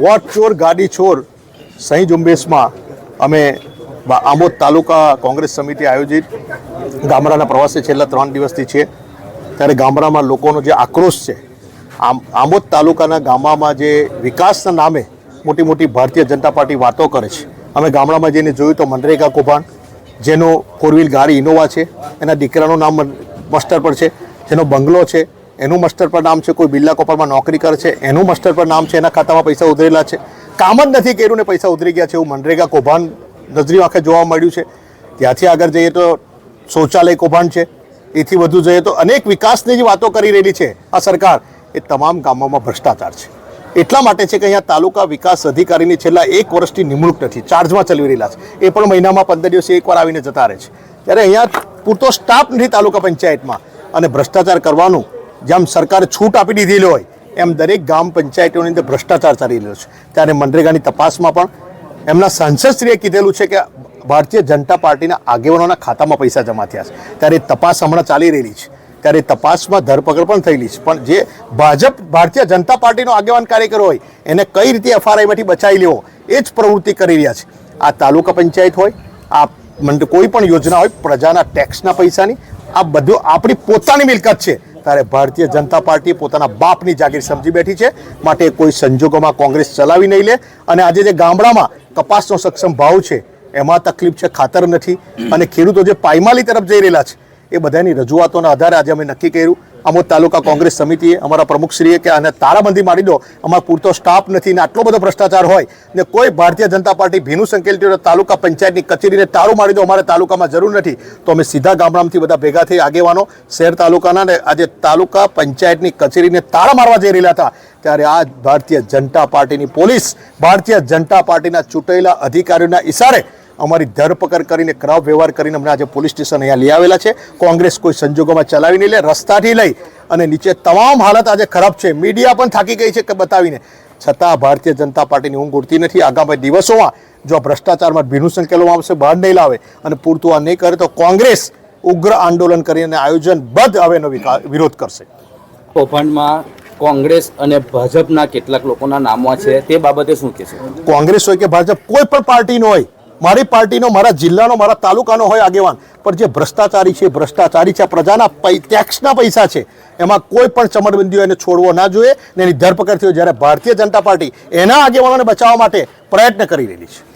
Vote ચોર ગાડી ચોર સહી ઝુંબેશમાં અમે આંબોદ તાલુકા કોંગ્રેસ સમિતિ આયોજિત ગામડાના પ્રવાસે છેલ્લા ત્રણ દિવસથી છે ત્યારે ગામડામાં લોકોનો જે આક્રોશ છે આમ આમોદ તાલુકાના ગામડામાં જે વિકાસના નામે મોટી મોટી ભારતીય જનતા પાર્ટી વાતો કરે છે અમે ગામડામાં જઈને જોયું તો મનરેગા કૌભાંડ જેનો ફોર વ્હીલ ગાડી ઇનોવા છે એના દીકરાનું નામ મસ્ટર પર છે જેનો બંગલો છે એનું મસ્ટર પર નામ છે, કોઈ બિરલા કોપરમાં નોકરી કરે છે, એનું મસ્ટર પર નામ છે, એના ખાતામાં પૈસા ઉધરેલા છે. કામ જ નથી કર્યું ને પૈસા ઉધરી ગયા છે એવું મનરેગા કૌભાંડ નજરી આંખે જોવા મળ્યું છે. ત્યાંથી આગળ જઈએ તો શૌચાલય કૌભાંડ છે. એથી વધુ જઈએ તો અનેક વિકાસની જે વાતો કરી રહેલી છે આ સરકાર. એ તમામ ગામોમાં ભ્રષ્ટાચાર છે. એટલા માટે છે કે અહીંયા તાલુકા વિકાસ અધિકારીની છેલ્લા એક વર્ષથી નિમણૂક નથી. ચાર્જમાં ચલાવી રહેલા છે. એ પણ મહિનામાં પંદર દિવસે એકવાર આવીને જતા રહે છે. ત્યારે અહીંયા પૂરતો સ્ટાફ નથી તાલુકા પંચાયતમાં. અને ભ્રષ્ટાચાર કરવાનું જેમ સરકારે છૂટ આપી દીધેલી હોય, એમ દરેક ગામ પંચાયતોની અંદર ભ્રષ્ટાચાર ચાલી રહ્યો છે. ત્યારે મનરેગાની તપાસમાં પણ એમના સાંસદશ્રીએ કીધેલું છે કે ભારતીય જનતા પાર્ટીના આગેવાનોના ખાતામાં પૈસા જમા થયા છે. ત્યારે તપાસ હમણાં ચાલી રહેલી છે. ત્યારે તપાસમાં ધરપકડ પણ થયેલી છે. પણ જે ભાજપ, ભારતીય જનતા પાર્ટીનો આગેવાન કાર્યકર હોય, એને કઈ રીતે એફઆરઆઈમાંથી બચાવી લેવો, એ જ પ્રવૃત્તિ કરી રહ્યા છે. આ તાલુકા પંચાયત હોય, આ કોઈ પણ યોજના હોય, પ્રજાના ટેક્સના પૈસાની, આ બધું આપણી પોતાની મિલકત છે. ત્યારે ભારતીય જનતા પાર્ટી પોતાના બાપની જાગીર સમજી બેઠી છે. માટે કોઈ સંજોગોમાં કોંગ્રેસ ચલાવી નહીં લે. અને આજે જે ગામડામાં કપાસનો સક્ષમ ભાવ છે, એમાં તકલીફ છે, ખાતર નથી. અને ખેડૂતો જે પાયમાલી તરફ જઈ રહેલા છે, એ બધાની રજૂઆતોના આધારે આજે અમે નક્કી કર્યું આમોદ તાલુકા કોંગ્રેસ સમિતિએ અમારા પ્રમુખશ્રીએ કે આને તારાબંધી મારી દો. અમારે પૂરતો સ્ટાફ નથી ને આટલો બધો ભ્રષ્ટાચાર હોય ને કોઈ ભારતીય જનતા પાર્ટી ભીનું સંકેલતી તાલુકા પંચાયતની કચેરીને તારું મારી દો. અમારે તાલુકામાં જરૂર નથી. તો અમે સીધા ગામડામાંથી બધા ભેગા થઈ આગેવાનો શહેર તાલુકાના ને આજે તાલુકા પંચાયતની કચેરીને તાળા મારવા જઈ રહેલા હતા. ત્યારે આ ભારતીય જનતા પાર્ટીની પોલીસ ભારતીય જનતા પાર્ટીના ચૂંટાયેલા અધિકારીઓના ઇશારે અમારી ધરપકડ કરીને ખરાબ વ્યવહાર કરીને અમને આજે પોલીસ સ્ટેશન અહીંયા લઈ આવેલા છે. કોંગ્રેસ કોઈ સંજોગોમાં ચલાવી નહીં લે રસ્તાથી લઈ અને નીચે તમામ હાલત આજે ખરાબ છે. મીડિયા પણ થાકી ગઈ છે કે બતાવીને. છતાં ભારતીય જનતા પાર્ટીની ઊંઘ ઉડતી નથી. આગામી દિવસોમાં જો આ ભ્રષ્ટાચારમાં ભીનું સંકેલવામાં આવશે બહાર નહીં લાવે અને પૂરતું આ નહીં કરે તો કોંગ્રેસ ઉગ્ર આંદોલન કરીને આયોજનબદ્ધ હવેનો વિરોધ કરશે. કૌભાંડમાં કોંગ્રેસ અને ભાજપના કેટલાક લોકોના નામો છે તે બાબતે શું કહેશે? કોંગ્રેસ હોય કે ભાજપ કોઈ પણ પાર્ટીનો હોય મારી પાર્ટીનો, મારા જિલ્લાનો, મારા તાલુકાનો હોય આગેવાન, પણ જે ભ્રષ્ટાચારી છે ભ્રષ્ટાચારી છે પ્રજાના ટેક્સના પૈસા છે. એમાં કોઈ પણ ચમરબંધીઓ એને છોડવો ના જોઈએ ને એની ધરપકડ થયો જ્યારે ભારતીય જનતા પાર્ટી એના આગેવાનોને બચાવવા માટે પ્રયત્ન કરી રહેલી છે.